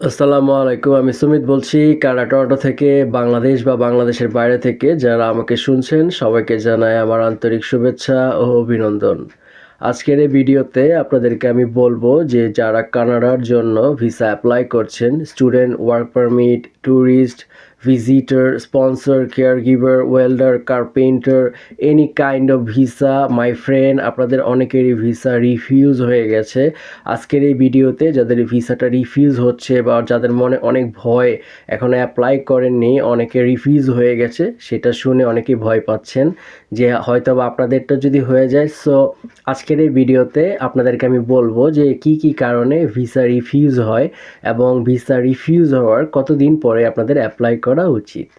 আসসালামু আলাইকুম, আমি সুমিত বলছি কানাডা, টরন্টো থেকে বাংলাদেশ বা বাংলাদেশের বাইরে থেকে যারা আমাকে শুনছেন, সবাইকে জানাই আমার আন্তরিক শুভেচ্ছা ও অভিনন্দন। আজকের এই ভিডিওতে আপনাদেরকে আমি বলব যে যারা কানাডার জন্য ভিসা অ্যাপ্লাই করছেন, student, work permit, tourist sponsor caregiver welder carpenter any kind of visa my friend আপনাদের অনেকেরই ভিসা রিফিউজ হয়ে গেছে। আজকের এই ভিডিওতে যাদের ভিসাটা রিফিউজ হচ্ছে বা যাদের মনে অনেক ভয় এখন অ্যাপ্লাই করেননি, অনেকে রিফিউজ হয়ে গেছে, সেটা শুনে অনেকেই ভয় পাচ্ছেন যে হয়তো বা আপনাদেরটা যদি হয়ে যায়। সো আজকের এই ভিডিওতে আপনাদেরকে আমি বলব যে কি কি কারণে ভিসা রিফিউজ হয় এবং ভিসা রিফিউজ হওয়ার কতদিন পরে আপনাদের অ্যাপ্লাই করা উচিত।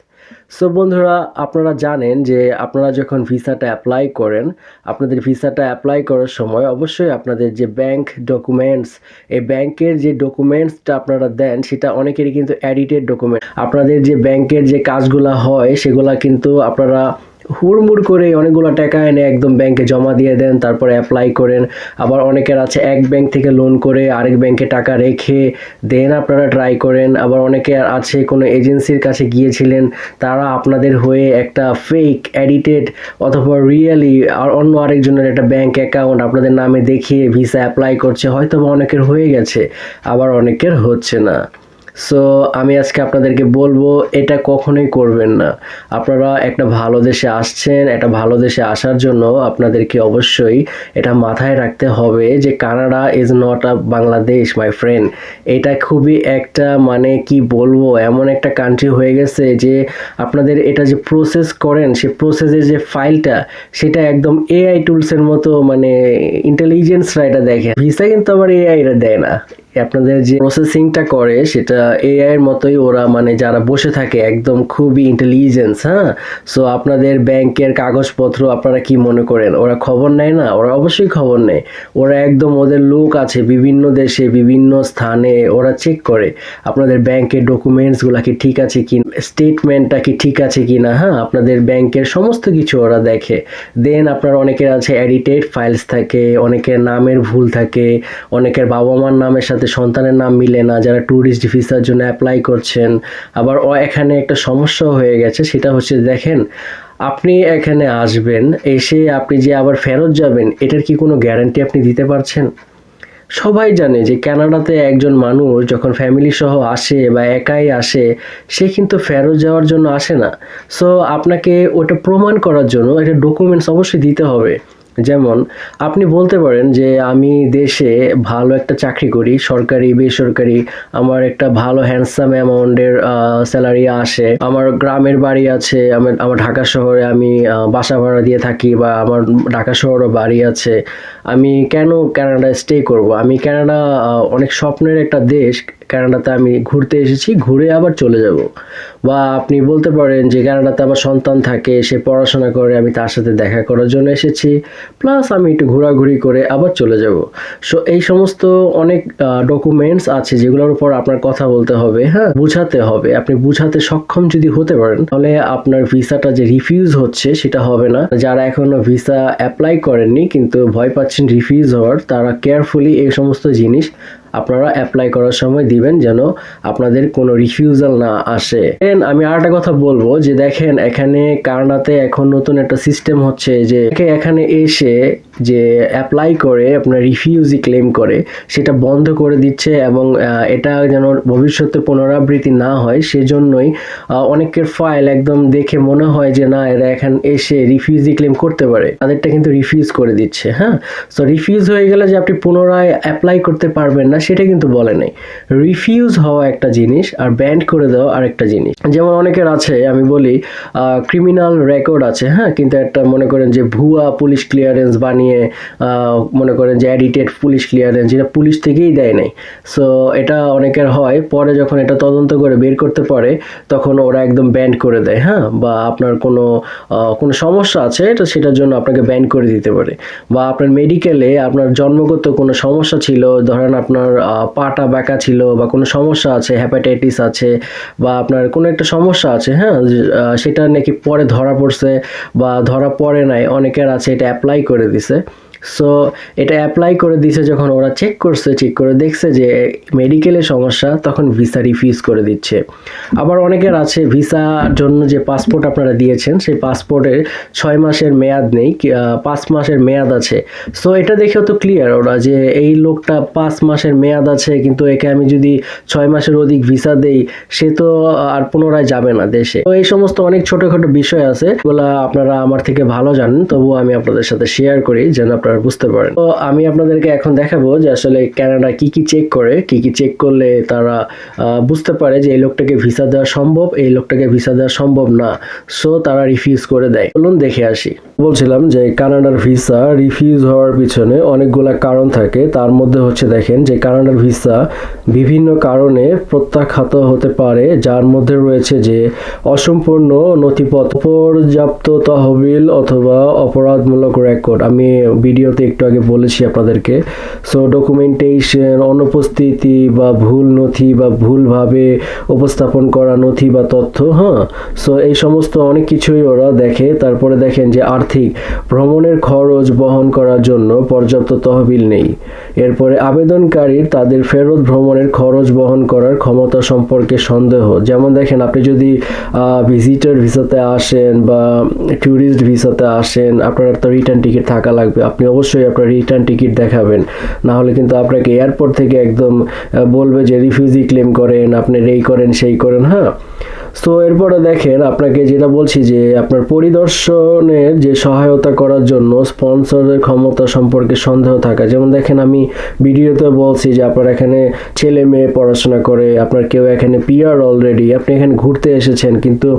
সো বন্ধুরা, আপনারা জানেন যে আপনারা যখন ভিসাটা অ্যাপ্লাই করেন, আপনাদের ভিসাটা অ্যাপ্লাই করার সময় অবশ্যই আপনাদের যে ব্যাংক ডকুমেন্টস এই ব্যাংকের যে ডকুমেন্টসটা আপনারা দেন, সেটা অনেকেরই কিন্তু অ্যাডিটেড ডকুমেন্ট আপনাদের যে ব্যাংকের যে কাজগুলো হয়, সেগুলা কিন্তু আপনারা হুড়মুড় করে অনেকগুলো টাকা এনে একদম ব্যাংকে জমা দিয়ে দেন, তারপরে অ্যাপ্লাই করেন। আবার অনেকের আছে এক ব্যাংক থেকে লোন করে আরেক ব্যাংকে টাকা রেখে দেন, আপনারা ট্রাই করেন। আবার অনেকে আছে কোনো এজেন্সির কাছে গিয়েছিলেন, তারা আপনাদের হয়ে একটা ফেক এডিটেড অথবা রিয়েলি আর অন্য আরেকজনের একটা ব্যাংক অ্যাকাউন্ট আপনাদের নামে দেখিয়ে ভিসা অ্যাপ্লাই করছে হয়তো বা অনেকের হয়ে গেছে, আবার অনেকের হচ্ছে না। সো আমি আজকে আপনাদেরকে বলব, এটা কখনোই করবেন না। আপনারা একটা ভালো দেশে আসছেন, একটা ভালো দেশে আসার জন্য আপনাদেরকে অবশ্যই এটা মাথায় রাখতে হবে যে Canada is not a Bangladesh my friend এটা খুবই একটা মানে কি বলব, এমন একটা কান্ট্রি হয়ে গেছে যে আপনাদের এটা যে প্রসেস করেন, সে প্রসেসের যে ফাইলটা সেটা একদম এআই টুলসের মতো মানে ইন্টেলিজেন্সরা এটা দেখে। ভিসা কিন্তু আবার এআইরা দেয় না। আপনাদের যে প্রসেসিংটা করে, সেটা এআই এর মতোই ওরা মানে যারা বসে থাকে একদম খুবই ইন্টেলিজেন্স হ্যাঁ? সো আপনাদের ব্যাংকের কাগজপত্র আপনারা কি মনে করেন? ওরা খবর নেয় না? ওরা অবশ্যই খবর নেয়। ওরা একদম ওদের লোক আছে বিভিন্ন দেশে, বিভিন্ন স্থানে ওরা চেক করে আপনাদের ব্যাংকের ডকুমেন্টসগুলো কি ঠিক আছে কি স্টেটমেন্টটা কি ঠিক আছে কি না হ্যাঁ? আপনাদের ব্যাংকের সমস্ত কিছু ওরা দেখে। দেন আপনার অনেকের আছে এডিটেড ফাইলস থাকে, অনেকের নামের ভুল থাকে, অনেকের বাবা মার নামের সাথে সন্তানের নাম মিলে না, যারা ট্যুরিস্ট ভিসার জন্য অ্যাপ্লাই করছেন। আবার ও এখানে একটা সমস্যা হয়ে গেছে, সেটা হচ্ছে দেখেন, আপনি এখানে আসবেন, এসে আপনি যে আবার ফেরত যাবেন, এটার কি কোনো গ্যারান্টি আপনি দিতে পারছেন? সবাই জানে যে কানাডাতে একজন মানুষ যখন ফ্যামিলি সহ আসে বা একাই আসে, সে কিন্তু ফেরত যাওয়ার জন্য আসে না। সো আপনাকে ওটা প্রমাণ করার জন্য একটা ডকুমেন্টস অবশ্যই দিতে হবে। যেমন, আপনি বলতে পারেন যে আমি দেশে ভালো একটা চাকরি করি, সরকারি, বেসরকারি, আমার একটা ভালো হ্যান্ডসাম অ্যামাউন্টের স্যালারি আসে। আমার গ্রামের বাড়ি আছে আমার আমার ঢাকা শহরে আমি বাসা ভাড়া দিয়ে থাকি বা আমার ঢাকা শহরও বাড়ি আছে। আমি কেন কানাডায় স্টে করব? আমি কানাডা অনেক স্বপ্নের একটা দেশ কানাডাতে আমি ঘুরতে এসেছি, ঘুরে আবার চলে যাব। বা আপনি বলতে পারেন যে কানাডাতে আমার সন্তান থাকে, সে পড়াশোনা করে, আমি তার সাথে দেখা করার জন্য এসেছি। প্লাস আমি একটু ঘোরাঘুরি করে আবার চলে যাব। সো এই সমস্ত অনেক ডকুমেন্টস আছে যেগুলোর উপর আপনার কথা বলতে হবে হ্যাঁ? বুঝাতে হবে। আপনি বুঝাতে সক্ষম যদি হতে পারেন, তাহলে আপনার ভিসাটা যে রিফিউজ হচ্ছে, সেটা হবে না। যারা এখনও ভিসা অ্যাপ্লাই করেননি, কিন্তু ভয় পাচ্ছেন রিফিউজ হওয়ার, তারা কেয়ারফুলি এই সমস্ত জিনিস আপনারা অ্যাপ্লাই করার সময় দিবেন যেন আপনাদের কোনো রিফিউজাল না আসে। Then আমি আর একটা কথা বলব যে দেখেন, এখানে কানাডাতে এখন নতুন একটা সিস্টেম হচ্ছে যে এখানে এসে যে অ্যাপ্লাই করে, আপনার রিফিউজি ক্লেম করে, সেটা বন্ধ করে দিচ্ছে এবং এটা যেন ভবিষ্যতে পুনরাবৃত্তি না হয়, সেজন্যই অনেকের ফাইল একদম দেখে মনে হয় যে না, এরা এখানে এসে রিফিউজি ক্লেম করতে পারে। তাদেরটা কিন্তু রিফিউজ করে দিচ্ছে হ্যাঁ? সো রিফিউজ হয়ে গেলে যে আপনি পুনরায় অ্যাপ্লাই করতে পারবেন না সেটা কিন্তু বলে নাই। রিফিউজ হওয়া একটা জিনিস আর ব্যান্ড করে দেওয়া আর একটা জিনিস। যেমন অনেকের আছে, আমি বলি ক্রিমিনাল রেকর্ড আছে হ্যাঁ? কিন্তু একটা মনে করেন যে ভুয়া পুলিশ ক্লিয়ারেন্স বানিয়ে মনে করেন যে অ্যাডিটেড পুলিশ ক্লিয়ারেন্স যেটা পুলিশ থেকেই দেয় নাই। সো এটা অনেকের হয়। পরে যখন এটা তদন্ত করে বের করতে পারে, তখন ওরা একদম ব্যান্ড করে দেয় হ্যাঁ? বা আপনার কোনো কোনো সমস্যা আছে এটা সেটার জন্য আপনাকে ব্যান্ড করে দিতে পারে। বা আপনার মেডিকেলে আপনার জন্মগত কোনো সমস্যা ছিল, ধরেন আপনার আহ, পাটা ব্যাকা ছিল বা কোনো সমস্যা আছে হ্যাপাটাইটিস আছে বা আপনার কোনো একটা সমস্যা আছে হ্যাঁ? সেটা নাকি পরে ধরা পড়ছে বা ধরা পড়ে নাই অনেকের আছে এটা অ্যাপ্লাই করে দিছে। সো এটা অ্যাপ্লাই করে দিছে যখন ওরা চেক করছে চেক করে দেখছে যে মেডিকেলের সমস্যা, তখন ভিসা রিফিউজ করে দিচ্ছে। আবার অনেকের আছে ভিসার জন্য যে পাসপোর্ট আপনারা দিয়েছেন, সেই পাসপোর্টের ছয় মাসের মেয়াদ নেই পাঁচ মাসের মেয়াদ আছে। সো এটা দেখেও তো ক্লিয়ার ওরা যে এই লোকটা পাঁচ মাসের মেয়াদ আছে, কিন্তু একে আমি যদি ছয় মাসের অধিক ভিসা দেই, সে তো আর পুনরায় যাবে না দেশে। তো এই সমস্ত অনেক ছোটখাটো বিষয় আছে, এগুলা আপনারা আমার থেকে ভালো জানেন, তবুও আমি আপনাদের সাথে শেয়ার করি, যেন আপনারা বুঝতে পারেন। তো আমি আপনাদেরকে এখন দেখাবো যে আসলে কানাডা কি কি চেক করে, কি কি চেক করলে তারা বুঝতে পারে যে এই লোকটাকে ভিসা দেওয়া সম্ভব, এই লোকটাকে ভিসা দেওয়া সম্ভব না। সো তারা রিফিউজ করে দেয়। বলুন দেখে আসি। বলছিলাম যে কানাডার ভিসা রিফিউজ হওয়ার পিছনে অনেকগুলা কারণ থাকে। তার মধ্যে হচ্ছে দেখেন যে কানাডার ভিসা বিভিন্ন কারণে প্রত্যাখ্যাত হতে পারে, যার মধ্যে রয়েছে যে অসম্পূর্ণ নথিপত্র, পর্যাপ্ত তহবিল অথবা অপরাধমূলক রেকর্ড আমি ভিডিওতে একটু আগে বলেছি আপনাদেরকে। সো ডকুমেন্টেশন অনুপস্থিতি বা ভুল নথি বা ভুলভাবে উপস্থাপন করা নথি বা তথ্য হ্যাঁ? সো এই সমস্ত অনেক কিছুই ওরা দেখে। তারপরে দেখেন যে আর্থিক ভ্রমণের খরচ বহন করার জন্য পর্যাপ্ত তহবিল নেই। এরপরে আবেদনকারীর তাদের ফেরত ভ্রমণের খরচ বহন করার ক্ষমতা সম্পর্কে সন্দেহ। যেমন দেখেন, আপনি যদি ভিজিটর ভিসাতে আসেন বা ট্যুরিস্ট ভিসাতে আসেন, আপনার তো রিটার্ন টিকিট থাকা লাগবে। আপনি অবশ্যই আপনার রিটার্ন টিকিট দেখাবেন। না হলে কিন্তু আপনাকে এয়ারপোর্ট থেকে একদম বলবে যে রিফিউজি ক্লেম করেন, আপনি এই করেন, সেই করেন হ্যাঁ? সো এরপরে দেখেন আপনাকে যেটা বলছি যে আপনার পরিদর্শনের যে সহায়তা করার জন্য স্পন্সরের ক্ষমতা সম্পর্কে সন্দেহ থাকা। যেমন দেখেন আমি ভিডিওতে বলছি যে আপনার এখানে ছেলে মেয়ে পড়াশোনা করে, আপনার কেউ এখানে পিয়ার অলরেডি, আপনি এখানে ঘুরতে এসেছেন, কিন্তু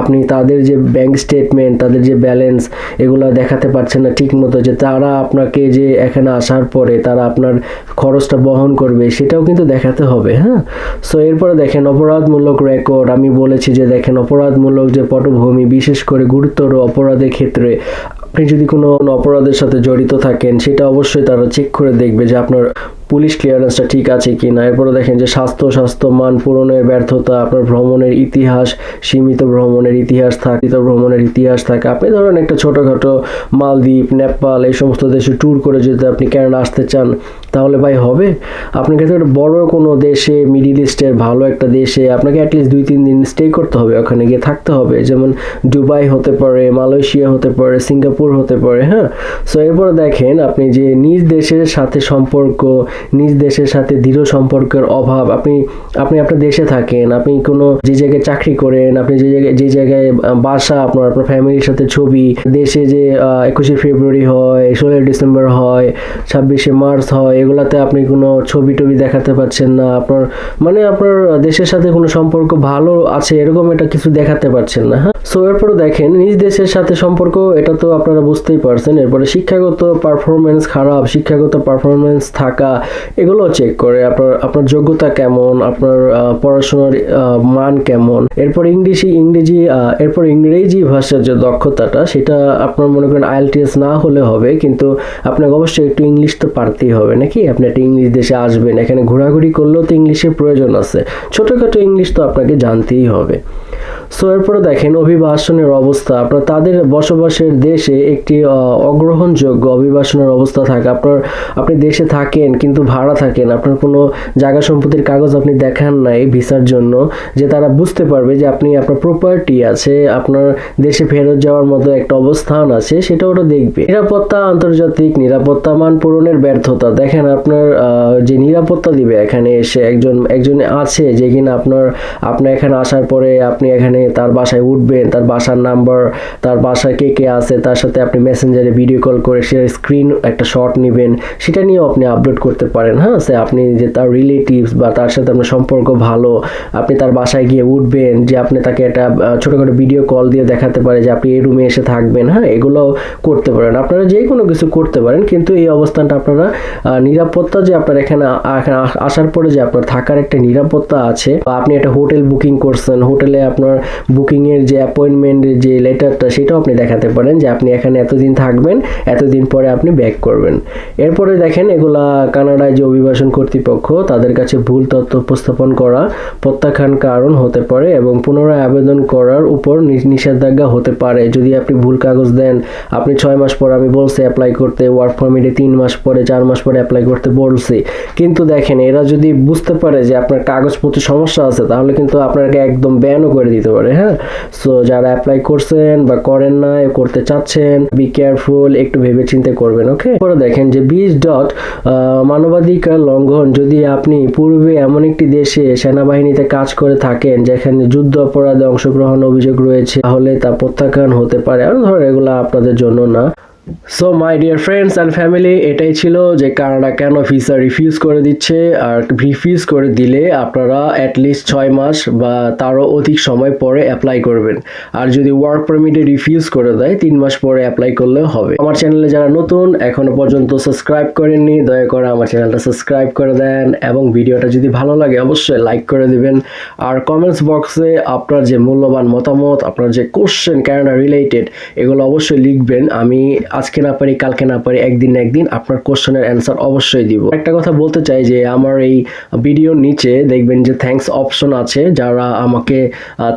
আপনি তাদের যে ব্যাংক স্টেটমেন্ট, তাদের যে ব্যালেন্স এগুলো দেখাতে পারছেন না ঠিক মতো যে তারা আপনাকে যে এখানে আসার পরে তারা আপনার খরচটা বহন করবে, সেটাও কিন্তু দেখাতে হবে হ্যাঁ? সো এরপরে দেখেন অপরাধমূলক রেকর্ড আমি বলেছি যে দেখেন, অপরাধমূলক যে পটভূমি, বিশেষ করে গুরুতর অপরাধের ক্ষেত্রে আপনি যদি কোনো অপরাধের সাথে জড়িত থাকেন, সেটা অবশ্যই তারা চেক করে দেখবে যে আপনার পুলিশ ক্লিয়ারেন্সটা ঠিক আছে কি না এরপরে দেখেন যে স্বাস্থ্য স্বাস্থ্য মান পূরণের ব্যর্থতা, আপনার ভ্রমণের ইতিহাস, সীমিত ভ্রমণের ইতিহাস থাকিত ভ্রমণের ইতিহাস থাকে। আপনি ধরেন একটা ছোটোখাটো মালদ্বীপ, নেপাল, এই সমস্ত দেশে ট্যুর করে যদি আপনি ক্যানাডা আসতে চান তাহলে ভাই হবে। আপনাকে তো একটা বড় কোনো দেশে মিডিল ইস্টের ভালো একটা দেশে, আপনাকে অ্যাটলিস্ট দুই তিন দিন স্টে করতে হবে। ওখানে গিয়ে থাকতে হবে। যেমন দুবাই হতে পারে মালয়েশিয়া হতে পারে সিঙ্গাপুর হতে পারে হ্যাঁ? সো এরপরে দেখেন, আপনি যে নিজ দেশের সাথে সম্পর্ক, নিজ দেশের সাথে দৃঢ় সম্পর্কের অভাব, আপনি আপনি আপনার দেশে থাকেন, আপনি কোনো যে জায়গায় চাকরি করেন, আপনি যে জায়গায় যে জায়গায় বাসা আপনার আপনার ফ্যামিলির সাথে ছবি, দেশে যে একুশে ফেব্রুয়ারি হয়, ষোলোই ডিসেম্বর হয়, ছাব্বিশে মার্চ হয় এগুলাতে আপনি কোনো ছবি টবি দেখাতে পারছেন না, আপনার মানে আপনার দেশের সাথে কোনো সম্পর্ক ভালো আছে এরকম এটা কিছু দেখাতে পারছেন না হ্যাঁ? সো এরপরে দেখেন, নিজ দেশের সাথে সম্পর্ক, এটা তো আপনারা বুঝতেই পারছেন। এরপরে শিক্ষাগত পারফরমেন্স খারাপ, শিক্ষাগত পারফরমেন্স থাকা এগুলো চেক করে আপনার আপনার যোগ্যতা কেমন, আপনার পড়াশোনার মান কেমন। এরপর ইংলিশি ইংরেজি এরপর ইংরেজি ভাষার যে দক্ষতাটা, সেটা আপনার মনে করেন আইএলটিএস না হলে হবে, কিন্তু আপনাকে অবশ্যই একটু ইংলিশ তো পারতেই হবে, নাকি? আপনি একটা ইংলিশ দেশে আসবেন। এখানে ঘোরাঘুরি করলেও তো ইংলিশের প্রয়োজন আছে। ছোটোখাটো ইংলিশ তো আপনাকে জানতেই হবে। সো এরপরে দেখেন, অভিবাসনের অবস্থা। আপনার তাদের বসবাসের দেশে একটি অগ্রহণযোগ্য অভিবাসনের অবস্থা থাকে। আপনার, আপনি দেশে থাকেন, কিন্তু ভাড়া থাকেন। আপনার কোনো জায়গা সম্পত্তির কাগজ আপনি দেখান নাই ভিসার জন্য, যে তারা বুঝতে পারবে যে আপনি, আপনার প্রপার্টি আছে, আপনার দেশে ফেরত যাওয়ার মতো একটা অবস্থান আছে, সেটা ওরা দেখবে। নিরাপত্তা, আন্তর্জাতিক নিরাপত্তা মান পূরণের ব্যর্থতা। দেখেন আপনার যে নিরাপত্তা দিবে, এখানে এসে একজন একজন আছে যে কিনা আপনার আপনার এখানে আসার পরে আপনি এখানে তার বাসায় উঠবেন, তার বাসার নাম্বার, তার বাসায় কে কে আছে, তার সাথে আপনি মেসেঞ্জারে ভিডিও কল করে সে স্ক্রিন একটা শট নেবেন, সেটা নিয়েও আপনি আপলোড করতে পারেন হ্যাঁ? সে আপনি যে তার রিলেটিভস বা তার সাথে আপনার সম্পর্ক ভালো, আপনি তার বাসায় গিয়ে উঠবেন, যে আপনি তাকে একটা ছোটখাটো ভিডিও কল দিয়ে দেখাতে পারে যে আপনি এই রুমে এসে থাকবেন হ্যাঁ? এগুলো করতে পারেন। আপনারা যে কোনো কিছু করতে পারেন, কিন্তু এই অবস্থানটা আপনারা নিরাপত্তা যে আপনার এখানে এখানে আসার পরে যে আপনার থাকার একটা নিরাপত্তা আছে, বা আপনি একটা হোটেল বুকিং করছেন, হোটেলে আপনার বুকিংয়ের যে অ্যাপয়েন্টমেন্টের যে লেটারটা সেটাও আপনি দেখাতে পারেন যে আপনি এখানে এতদিন থাকবেন, এতদিন পরে আপনি ব্যাক করবেন। এরপরে দেখেন এগুলা কানাডায় যে অভিবাসন কর্তৃপক্ষ, তাদের কাছে ভুল তথ্য উপস্থাপন করা প্রত্যাখ্যান কারণ হতে পারে এবং পুনরায় আবেদন করার উপর নিষেধাজ্ঞা হতে পারে। যদি আপনি ভুল কাগজ দেন, আপনি ছয় মাস পর আমি বলছি অ্যাপ্লাই করতে ওয়ার্ক পারমিটে তিন মাস পরে, চার মাস পরে অ্যাপ্লাই করতে বলছি। কিন্তু দেখেন, এরা যদি বুঝতে পারে যে আপনার কাগজপত্র সমস্যা আছে, তাহলে কিন্তু আপনাকে একদম ব্যানও করে দিতে পারে হ্যাঁ? সো যারা অ্যাপ্লাই করছেন বা করেন না করতে চাচ্ছেন বি কেয়ারফুল একটু ভেবে চিন্তে করবেন ওকে পরে দেখেন যে বিশ ডট মানবাধিকার লঙ্ঘন, যদি আপনি পূর্বে এমন একটি দেশে সেনাবাহিনীতে কাজ করে থাকেন, যেখানে যুদ্ধ অপরাধে অংশগ্রহণ অভিযোগ রয়েছে, তাহলে তা প্রত্যাখ্যান হতে পারে। আর ধর এগুলো আপনাদের জন্য না। So my dear friends and family এটাই ছিল যে কানাডা কেন ভিসা রিফিউজ করে দিচ্ছে আর রিফিউজ করে দিলে আপনারা অ্যাটলিস্ট ছয় মাস বা তারও অধিক সময় পরে অ্যাপ্লাই করবেন। আর যদি ওয়ার্ক পারমিটে রিফিউজ করে দেয়, তিন মাস পরে অ্যাপ্লাই করলেও হবে। আমার চ্যানেলে যারা নতুন, এখনও পর্যন্ত সাবস্ক্রাইব করেননি, দয়া করে আমার চ্যানেলটা সাবস্ক্রাইব করে দেন এবং ভিডিওটা যদি ভালো লাগে, অবশ্যই লাইক করে দিবেন। আর কমেন্টস বক্সে আপনার যে মূল্যবান মতামত, আপনার যে কোশ্চেন ক্যানাডা রিলেটেড এগুলো অবশ্যই লিখবেন। আমি আজকে না পারি, কালকে না পারি, একদিন না একদিন আপনার কোশ্চেনের অ্যান্সার অবশ্যই দিব। একটা কথা বলতে চাই যে আমার এই ভিডিওর নিচে দেখবেন যে থ্যাঙ্কস অপশন আছে, যারা আমাকে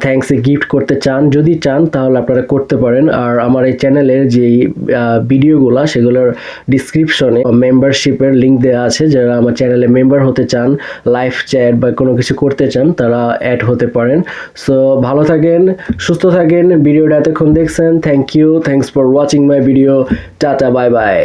থ্যাঙ্কসে গিফট করতে চান, যদি চান তাহলে আপনারা করতে পারেন। আর আমার এই চ্যানেলের যে ভিডিওগুলো সেগুলোর ডিসক্রিপশনে মেম্বারশিপের লিঙ্ক দেওয়া আছে। যারা আমার চ্যানেলে মেম্বার হতে চান লাইভ চ্যাট বা কোনো কিছু করতে চান, তারা অ্যাড হতে পারেন। সো ভালো থাকেন, সুস্থ থাকেন ভিডিওটা এতক্ষণ দেখছেন। Thank you thanks for watching my video tata bye bye